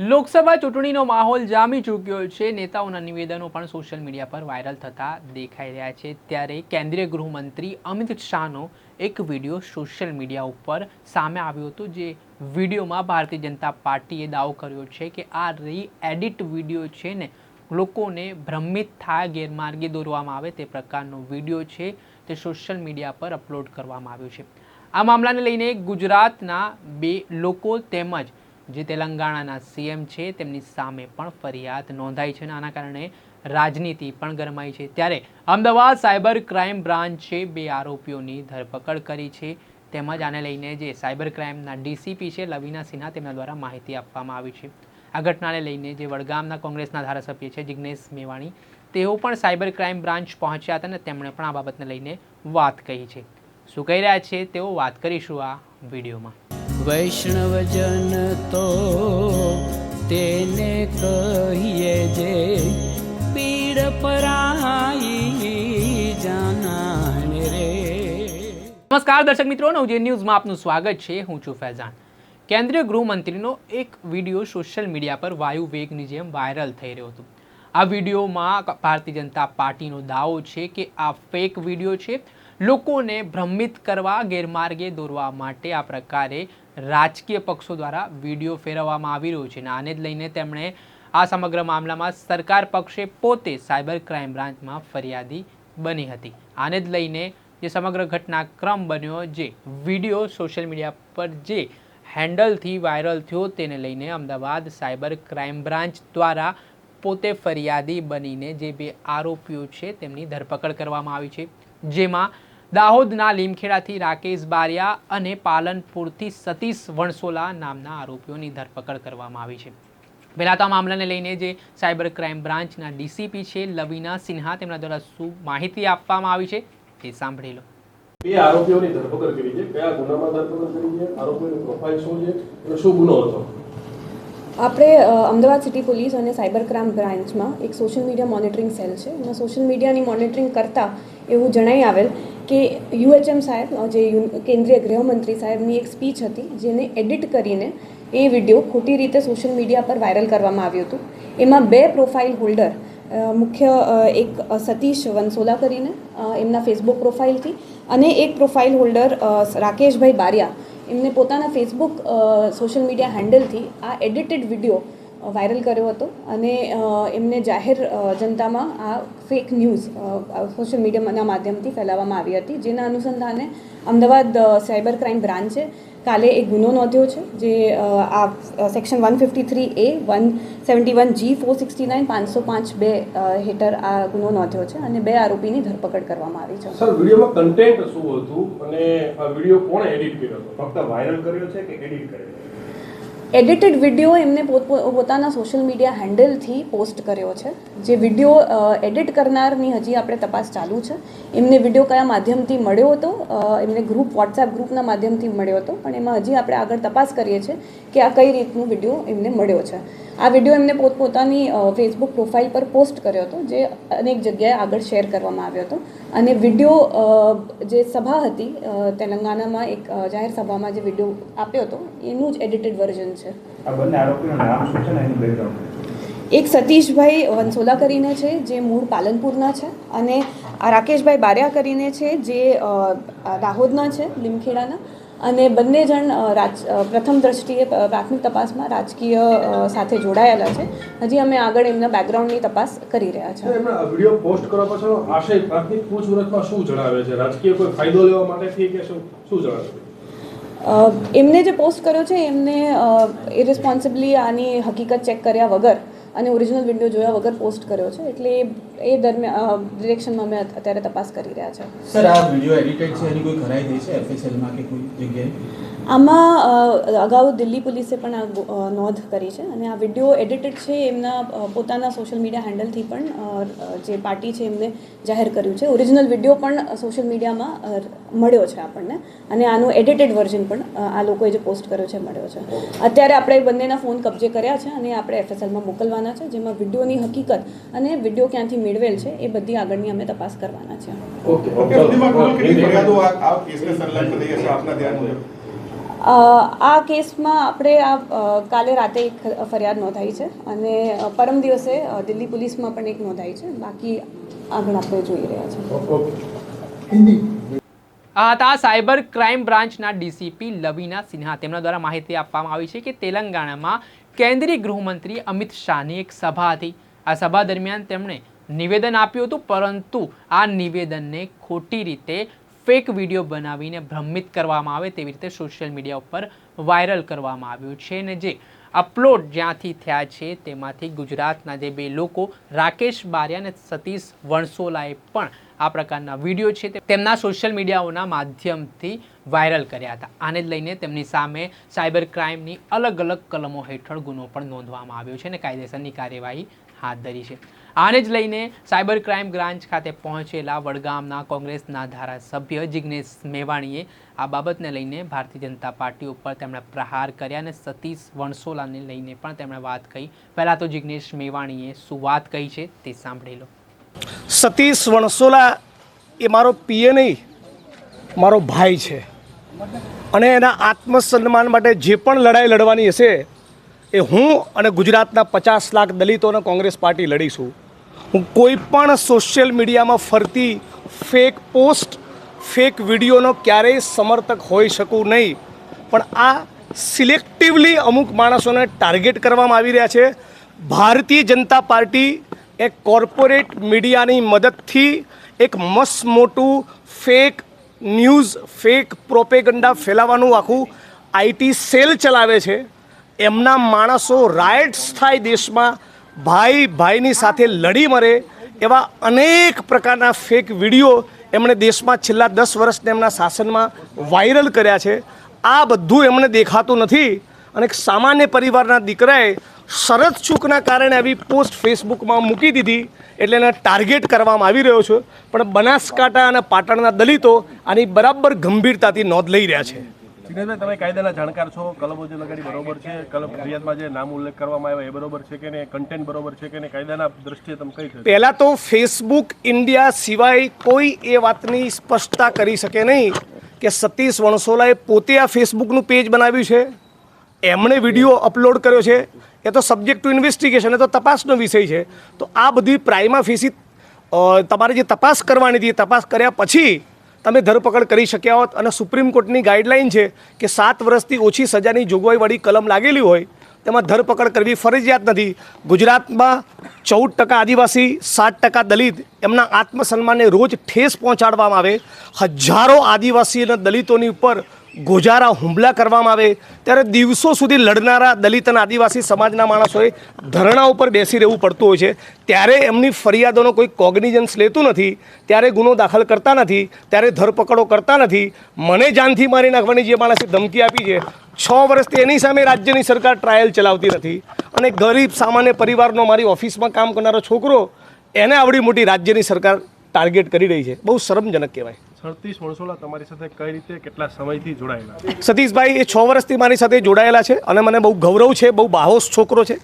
લોકસભા ચૂંટણીનો માહોલ જામી ચૂક્યો છે. નેતાઓના નિવેદનો પણ સોશિયલ મીડિયા પર વાયરલ થતા દેખાઈ રહ્યા છે. ત્યારે કેન્દ્રીય ગૃહમંત્રી અમિત શાહનો એક વીડિયો સોશિયલ મીડિયા ઉપર સામે આવ્યો હતો, જે વિડીયોમાં ભારતીય જનતા પાર્ટીએ દાવો કર્યો છે કે આ રી એડિટ વીડિયો છે ને, લોકોને ભ્રમિત થાય, ગેરમાર્ગે દોરવામાં આવે તે પ્રકારનો વીડિયો છે તે સોશિયલ મીડિયા પર અપલોડ કરવામાં આવ્યો છે. આ મામલાને લઈને ગુજરાતના બે લોકો તેમજ જે તેલંગાણાના સીએમ છે, તેમની સામે પણ ફરિયાદ નોંધાઈ છે અને આના કારણે રાજનીતિ પણ ગરમાઈ છે. ત્યારે અમદાવાદ સાયબર ક્રાઇમ બ્રાન્ચે બે આરોપીઓની ધરપકડ કરી છે. તેમજ આને લઈને જે સાયબર ક્રાઇમના ડીસીપી છે, લવીના સિન્હા તેમના દ્વારા માહિતી આપવામાં આવી છે. આ ઘટનાને લઈને જે વડગામના કોંગ્રેસના ધારાસભ્ય છે, જિગ્નેશ મેવાણી, તેઓ પણ સાયબર ક્રાઇમ બ્રાન્ચ પહોંચ્યા હતા અને તેમણે પણ આ બાબતને લઈને વાત કહી છે. શું કહી રહ્યા છે તેઓ, વાત કરીશું આ વિડીયોમાં. વૈષ્ણવજન તો તેને કહીએ જે પીડ પરાઈ જાનાને રે. નમસ્કાર દર્શક મિત્રો નવજે ન્યૂઝમાં આપનું સ્વાગત છે. હું છું ફૈઝાન. કેન્દ્રીય ગૃહમંત્રીનો એક વીડિયો સોશિયલ મીડિયા પર વાયુ વેગની જેમ વાયરલ થઈ રહ્યો હતો. આ વિડીયોમાં ભારતીય જનતા પાર્ટીનો દાવો છે કે આ ફેક વીડિયો છે. લોકોને ભ્રમિત કરવા, ગેરમાર્ગે દોરવા માટે આ પ્રકારે રાજકીય પક્ષો દ્વારા વીડિયો ફેરવવામાં આવી રહ્યો છે અને આને જ લઈને તેમણે આ સમગ્ર મામલામાં સરકાર પક્ષે પોતે સાયબર ક્રાઇમ બ્રાન્ચમાં ફરિયાદી બની હતી. આને જ લઈને જે સમગ્ર ઘટનાક્રમ બન્યો, જે વીડિયો સોશિયલ મીડિયા પર જે હેન્ડલથી વાયરલ થયો તેને લઈને અમદાવાદ સાયબર ક્રાઇમ બ્રાન્ચ દ્વારા પોતે ફરિયાદી બનીને જે બે આરોપીઓ છે તેમની ધરપકડ કરવામાં આવી છે. જેમાં દાહોદના લીમખેડાથી રાકેશ બારિયા અને પાલનપુરથી સતીશ વણસોલા નામના આરોપીઓની ધરપકડ કરવામાં આવી છે. પહેલાં તો આ મામલાને લઈને જે સાયબર ક્રાઇમ બ્રાન્ચના ડીસીપી છે લવિના સિન્હા તેમના દ્વારા શું માહિતી આપવામાં આવી છે તે સાંભળી લો. બે આરોપીઓની ધરપકડ કરી છે. કયા ગુનામાં ધરપકડ કરી છે? આરોપીઓની પ્રોફાઇલ શું છે? અને શું ગુનો હતો? આપણે અમદાવાદ સિટી પોલીસ અને સાયબર ક્રાઇમ બ્રાન્ચમાં એક સોશિયલ મીડિયા મોનિટરિંગ સેલ છે. એમાં સોશિયલ મીડિયાની મોનિટરિંગ કરતાં એવું જણાઈ આવેલ કે યુએચએમ સાહેબ જે કેન્દ્રીય ગૃહમંત્રી સાહેબની એક સ્પીચ હતી, જેને એડિટ કરીને એ વીડિયો ખોટી રીતે સોશિયલ મીડિયા પર વાયરલ કરવામાં આવ્યું હતું. એમાં બે પ્રોફાઇલ હોલ્ડર મુખ્ય એક સતીશ વંસોલા કરીને એમના ફેસબુક પ્રોફાઇલથી, અને એક પ્રોફાઇલ હોલ્ડર રાકેશભાઈ બારિયા. એમને પોતાના ફેસબુક સોશિયલ મીડિયા હેન્ડલથી આ એડિટેડ વીડિયો વાયરલ કર્યો હતો અને એમને જાહેર જનતામાં આ ફેક ન્યૂઝ સોશિયલ મીડિયાના માધ્યમથી ફેલાવવામાં આવી હતી જેના અનુસંધાને અમદાવાદ સાયબર ક્રાઇમ બ્રાન્ચે કાલે એક ગુનો નોંધ્યો છે જે આ section one fifty three A one seventy one G four sixty nine પાંચસો પાંચ બે હેઠળ આ ગુનો નોંધ્યો છે અને બે આરોપીની ધરપકડ કરવામાં આવી છે. સર વિડીયોમાં કન્ટેન્ટ શું હતું અને આ વીડિયો કોણે એડિટ કર્યો હતો? ફક્ત વાયરલ કર્યો છે કે એડિટ કર્યો છે? એડિટેડ વીડિયો એમને પોત પોતાના સોશિયલ મીડિયા હેન્ડલથી પોસ્ટ કર્યો છે. જે વીડિયો એડિટ કરનારની હજી આપણે તપાસ ચાલુ છે. એમને વીડિયો કયા માધ્યમથી મળ્યો હતો? એમને ગ્રુપ વોટ્સએપ ગ્રુપના માધ્યમથી મળ્યો હતો. પણ એમાં હજી આપણે આગળ તપાસ કરીએ છીએ કે આ કઈ રીતનું વીડિયો એમને મળ્યો છે. આ વીડિયો એમને પોતપોતાની ફેસબુક પ્રોફાઇલ પર પોસ્ટ કર્યો હતો જે અનેક જગ્યાએ આગળ શેર કરવામાં આવ્યો હતો. અને વીડિયો જે સભા હતી તેલંગાણામાં એક જાહેર સભામાં જે વીડિયો આપ્યો હતો એનું જ એડિટેડ વર્ઝન છે. એક સતીશભાઈ વંસોલા કરીને છે જે મૂળ પાલનપુરના છે અને આ રાકેશભાઈ બારિયા કરીને છે જે દાહોદના છે લીમખેડાના. અને બંને જણ રાજ પ્રથમ દ્રષ્ટિએ પ્રાથમિક તપાસમાં રાજકીય સાથે જોડાયેલા છે. હજી અમે આગળ એમના બેકગ્રાઉન્ડની તપાસ કરી રહ્યા છીએ. વીડિયો પોસ્ટ કરવા પાછળનો આશય પ્રાથમિક પૂછપરછમાં શું જણાવે છે? રાજકીય કોઈ ફાયદો લેવા માટેથી કે શું શું જણાવે છે? એમને જે પોસ્ટ કર્યો છે એમને ઇરિસ્પોન્સિબલી આની હકીકત ચેક કર્યા વગર અને ઓરિજિનલ વીડિયો જોયા વગર પોસ્ટ કર્યો છે. એટલે એ દરમિયાન ડિરેક્શનમાં અમે અત્યારે તપાસ કરી રહ્યા છે. સર આ વીડિયો એડિટેડ છે એની કોઈ ખરાઈ થઈ છે એફએસએલમાં કે કોઈ જગ્યાએ? આમાં અગાઉ દિલ્હી પોલીસે પણ નોંધ કરી છે અને આ વીડિયો એડિટેડ છે એમના પોતાના સોશિયલ મીડિયા હેન્ડલથી પણ જે પાર્ટી છે એમને જાહેર કર્યું છે. ઓરિજિનલ વીડિયો પણ સોશિયલ મીડિયામાં મળ્યો છે આપણને અને આનું એડિટેડ વર્ઝન પણ આ લોકોએ જે પોસ્ટ કર્યો છે મળ્યો છે. અત્યારે આપણે બંનેના ફોન કબજે કર્યા છે અને આપણે એફએસએલમાં મોકલવાના છે જેમાં વિડીયોની હકીકત અને વીડિયો ક્યાંથી મેળવેલ છે એ બધી આગળની અમે તપાસ કરવાના છે. આ કેસમાં આપણે આ કાલે રાતે એક ફરિયાદ નોંધાઈ છે અને પરમ દિવસે દિલ્હી પોલીસમાં પણ એક નોંધાઈ છે. બાકી આગળ આપણે જોઈ રહ્યા છીએ. આ હતા સાયબર ક્રાઇમ બ્રાન્ચના ડીસીપી લવિના સિન્હા. તેમના દ્વારા માહિતી આપવામાં આવી છે કે તેલંગાણામાં કેન્દ્રીય ગૃહમંત્રી અમિત શાહની એક સભા હતી. આ સભા દરમિયાન તેમણે નિવેદન આપ્યું હતું, પરંતુ આ નિવેદનને ખોટી રીતે ફેક વીડિયો બનાવીને ભ્રમિત કરવામાં આવે તેવી રીતે સોશિયલ મીડિયા ઉપર વાયરલ કરવામાં આવ્યું છે અને જે અપલોડ જ્યાંથી થયા છે તેમાંથી ગુજરાતના જે બે લોકો, રાકેશ બારિયા અને સતીશ વણસોલાએ પણ આ પ્રકારના વીડિયો છે તેમના સોશિયલ મીડિયાઓના માધ્યમથી વાયરલ કર્યા હતા. આને લઈને તેમની સામે સાયબર ક્રાઇમની અલગ અલગ કલમો હેઠળ ગુનો પણ નોંધવામાં આવ્યો છે અને કાયદેસરની કાર્યવાહી હાથ ધરી છે. આને જ લઈને સાયબર ક્રાઇમ બ્રાન્ચ ખાતે પહોંચેલા વડગામના કોંગ્રેસના ધારાસભ્ય જિગ્નેશ મેવાણીએ આ બાબતને લઈને ભારતીય જનતા પાર્ટી ઉપર તેમણે પ્રહાર કર્યા અને સતીશ વણસોલાને લઈને પણ તેમણે વાત કહી પહેલાં તો જિગ્નેશ મેવાણીએ શું વાત કહી છે તે સાંભળી લો. સતીશ વણસોલા એ મારો પીએ નહીં, મારો ભાઈ છે. અને એના આત્મસન્માન માટે જે પણ લડાઈ લડવાની હશે, એ હું અને ગુજરાતના પચાસ લાખ દલિતોને કોંગ્રેસ પાર્ટી લડીશું. હું કોઈ પણ સોશિયલ મીડિયામાં ફરતી ફેક પોસ્ટ ફેક વિડીયોનો ક્યારેય સમર્થક હોઈ શકું નહીં. પણ આ સિલેક્ટિવલી અમુક માણસોને ટાર્ગેટ કરવામાં આવી રહ્યા છે. ભારતીય જનતા પાર્ટી એ કોર્પોરેટ મીડિયાની મદદથી એક મસ્ત મોટું ફેક ન્યૂઝ ફેક પ્રોપેગંડા ફેલાવવાનું આખું આઈટી સેલ ચલાવે છે. એમના માણસો રાયટ્સ થાય દેશમાં ભાઈ ભાઈની સાથે લડી મરે એવા અનેક પ્રકારના ફેક વીડિયો એમણે દેશમાં છેલ્લા દસ વર્ષને એમના શાસનમાં વાયરલ કર્યા છે. આ બધું એમને દેખાતું નથી અને એક સામાન્ય પરિવારના દીકરાએ શરત ચૂકના કારણે આવી પોસ્ટ ફેસબુકમાં મૂકી દીધી એટલે એને ટાર્ગેટ કરવામાં આવી રહ્યો છે. પણ બનાસકાંઠા અને પાટણના દલિતો આની બરાબર ગંભીરતાથી નોંધ લઈ રહ્યા છે. સિગ્નેશભાઈ તમે કાયદાના જાણકાર છો, કલમો જે લગાડી બરોબર છે, કલમ ફરિયાદમાં જે નામ ઉલ્લેખ કરવામાં આવ્યો એ બરોબર છે કે નહીં કન્ટેન્ટ બરોબર છે કે કાયદાના દ્રષ્ટિએ તમે કઈ પહેલાં તો ફેસબુક ઇન્ડિયા સિવાય કોઈ એ વાતની સ્પષ્ટતા કરી શકે નહીં કે સતીશ વણસોલાએ પોતે આ ફેસબુકનું પેજ બનાવ્યું છે. એમણે વીડિયો અપલોડ કર્યો છે. એ તો સબ્જેક્ટ ટુ ઇન્વેસ્ટિગેશન એ તો તપાસનો વિષય છે. તો આ બધી પ્રાઇમા ફેસી તમારે જે તપાસ કરવાની હતી, એ તપાસ કર્યા પછી તમે ધરપકડ કરી શક્યા હોત અને સુપ્રીમ કોર્ટની ગાઈડલાઈન છે કે સાત વર્ષથી ઓછી સજાની જોગવાઈવાળી કલમ લાગેલી હોય, તેમાં ધરપકડ કરવી ફરજિયાત નથી. ગુજરાતમાં ચૌદ ટકા આદિવાસી, સાત ટકા દલિત, એમના આત્મસન્માનને રોજ ઠેસ પહોંચાડવામાં આવે. હજારો આદિવાસી અને દલિતોની ઉપર ગોજારા હુમલા કરવામાં આવે ત્યારે દિવસો સુધી લડનારા દલિત અને આદિવાસી સમાજના માણસોએ ધરણા ઉપર બેસી રહેવું પડતું હોય છે. ત્યારે એમની ફરિયાદોનો કોઈ કોગ્નિઝન્સ લેતું નથી, ત્યારે ગુનો દાખલ કરતા નથી, ત્યારે ધરપકડો કરતા નથી. મને જાનથી મારી નાખવાની જે માણસે ધમકી આપી છે, છ વર્ષથી એની સામે રાજ્યની સરકાર ટ્રાયલ ચલાવતી નથી. અને ગરીબ સામાન્ય પરિવારનો મારી ઓફિસમાં કામ કરનારો છોકરો, એને આવડી મોટી રાજ્યની સરકાર ટાર્ગેટ કરી રહી છે. બહુ શરમજનક કહેવાય. સતીશ વણસોલા તમારી સાથે કઈ રીતે કેટલા સમયથી જોડાયેલા? સતીશભાઈ એ છ વર્ષથી મારી સાથે જોડાયેલા છે અને મને બહુ ગૌરવ છે બહુ બાહોશ છોકરો છે.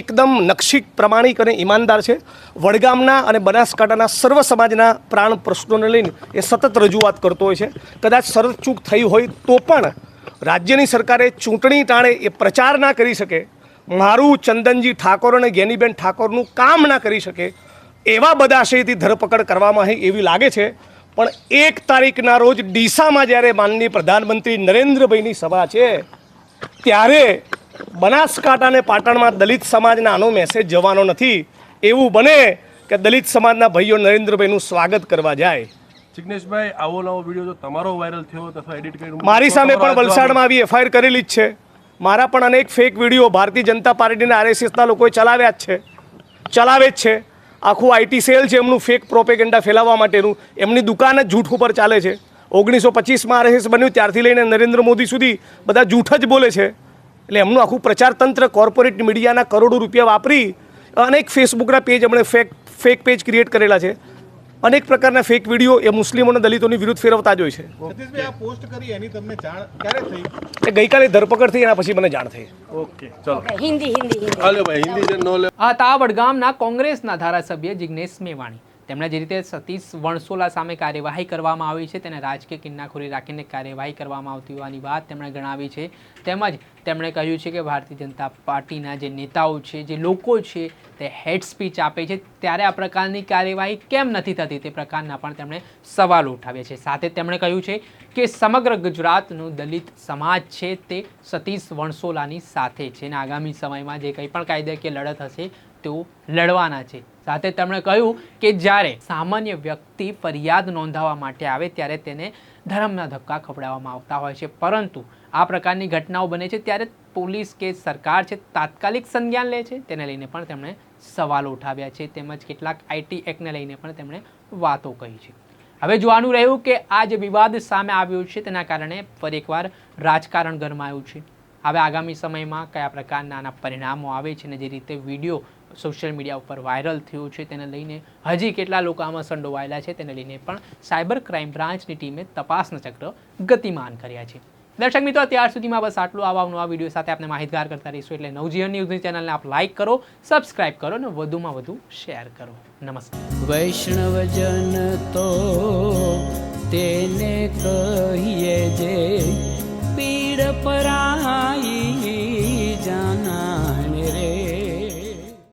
એકદમ નક્ષિક પ્રમાણિક અને ઈમાનદાર છે. વડગામના અને બનાસકાંઠાના સર્વ સમાજના પ્રાણ પ્રશ્નોને લઈને એ સતત રજૂઆત કરતો હોય છે. કદાચ શરત ચૂક થઈ હોય તો પણ રાજ્યની સરકારે ચૂંટણી ટાણે એ પ્રચાર ના કરી શકે. મારું ચંદનજી ઠાકોર અને જ્ઞાનીબેન ઠાકોરનું કામ ના કરી શકે. એવા બધા આશયથી ધરપકડ કરવામાં આવી એવી લાગે છે. પણ એક તારીખના રોજ ડીસામાં જ્યારે માનનીય પ્રધાનમંત્રી નરેન્દ્રભાઈની સભા છે ત્યારે બનાસકાંઠા અને પાટણમાં દલિત સમાજના આનો મેસેજ જવાનો નથી. એવું બને કે દલિત સમાજના ભાઈઓ નરેન્દ્રભાઈનું સ્વાગત કરવા જાય. જિગ્નેશભાઈ આવો નવો વીડિયો જો તમારો વાયરલ થયો અથવા એડિટ કરી મારી સામે પણ વલસાડમાં આવી એફઆઈઆર કરેલી જ છે. મારા પણ અનેક ફેક વીડિયો ભારતીય જનતા પાર્ટીના આરએસએસના લોકોએ ચલાવ્યા જ છે. ચલાવે જ છે. આખું આઈટી સેલ છે, એમનું ફેક પ્રોપેગેન્ડા ફેલાવવા માટેનું. એમની દુકાન જ જૂઠ ઉપર ચાલે છે. ઓગણીસો પચીસમાં આરએસએસ બન્યું, ત્યારથી લઈને નરેન્દ્ર મોદી સુધી બધા જૂઠ જ બોલે છે. એટલે એમનું આખું પ્રચાર તંત્ર કોર્પોરેટ મીડિયાના કરોડો રૂપિયા વાપરી અનેક ફેસબુકના પેજ એમણે ફેક ફેક પેજ ક્રિએટ કરેલા છે. અનેક પ્રકારના ફેક વીડિયો એ મુસ્લિમો અને દલિતોની વિરુદ્ધ ફેરવતા જ હોય છે. સતીશભાઈ આ પોસ્ટ કરી એની તમને જાણ ક્યારે થઈ? એ ગઈકાલે ધરપકડ થઈ એના પછી મને જાણ થઈ. ઓકે ચલો. હિન્દી હિન્દી હિન્દી. ભાઈ હિન્દી જે નો આ વડગામના કોંગ્રેસના ધારાસભ્ય જિગ્નેશ મેવાણી. તેમણે જે રીતે સતીશ વણસોલા સામે કાર્યવાહી કરવામાં આવી છે, તેને રાજકીય કિન્નાખોરી રાખીને કાર્યવાહી કરવામાં આવતી હોવાની વાત તેમણે ગણાવી છે. તેમજ તેમણે કહ્યું છે કે ભારતીય જનતા પાર્ટીના જે નેતાઓ છે, જે લોકો છે, તે હેડ સ્પીચ આપે છે. ત્યારે આ પ્રકારની કાર્યવાહી કેમ નથી થતી તે પ્રકારના પણ તેમણે સવાલો ઉઠાવ્યા છે. સાથે તેમણે કહ્યું છે કે સમગ્ર ગુજરાતનું દલિત સમાજ છે, તે સતીશ વણસોલાની સાથે છે. અને આગામી સમયમાં જે કંઈ પણ કાયદાકીય લડત હશે, તેઓ લડવાના છે. સાથે તેમણે કહ્યું કે જ્યારે સામાન્ય વ્યક્તિ ફરિયાદ નોંધાવવા માટે આવે ત્યારે તેને ધર્મના ધક્કા ખવડાવવામાં આવતા હોય છે. પરંતુ આ પ્રકારની ઘટનાઓ બને છે ત્યારે પોલીસ કે સરકાર છે તાત્કાલિક સંજ્ઞાન લે છે. તેને લઈને પણ તેમણે સવાલો ઉઠાવ્યા છે તેમજ કેટલાક આઈટી એક્ટને લઈને પણ તેમણે વાતો કહી છે. હવે જોવાનું રહ્યું કે આ જે વિવાદ સામે આવ્યો છે તેના કારણે ફરી એકવાર રાજકારણ ગરમાયું છે. હવે આગામી સમયમાં કયા પ્રકારના આના પરિણામો આવે છે અને જે રીતે વીડિયો સોશિયલ મીડિયા ઉપર વાયરલ થયું છે તેને લઈને હજી કેટલા લોકો આમાં સંડોવાયેલા છે તેને લઈને પણ સાયબર ક્રાઇમ બ્રાન્ચની ટીમે તપાસના ચક્ર ગતિમાન કર્યા છે. દર્શક મિત્રો, અત્યાર સુધીમાં બસ આટલું. આવા નવા વીડિયો સાથે આપણે માહિતગાર કરતા રહીશું એટલે નવજીવન ન્યૂઝની ચેનલને આપ લાઇક કરો સબસ્ક્રાઇબ કરો અને વધુમાં વધુ શેર કરો. નમસ્કાર. વૈષ્ણવજન તો તેને કહીએ જે, પીડ પરા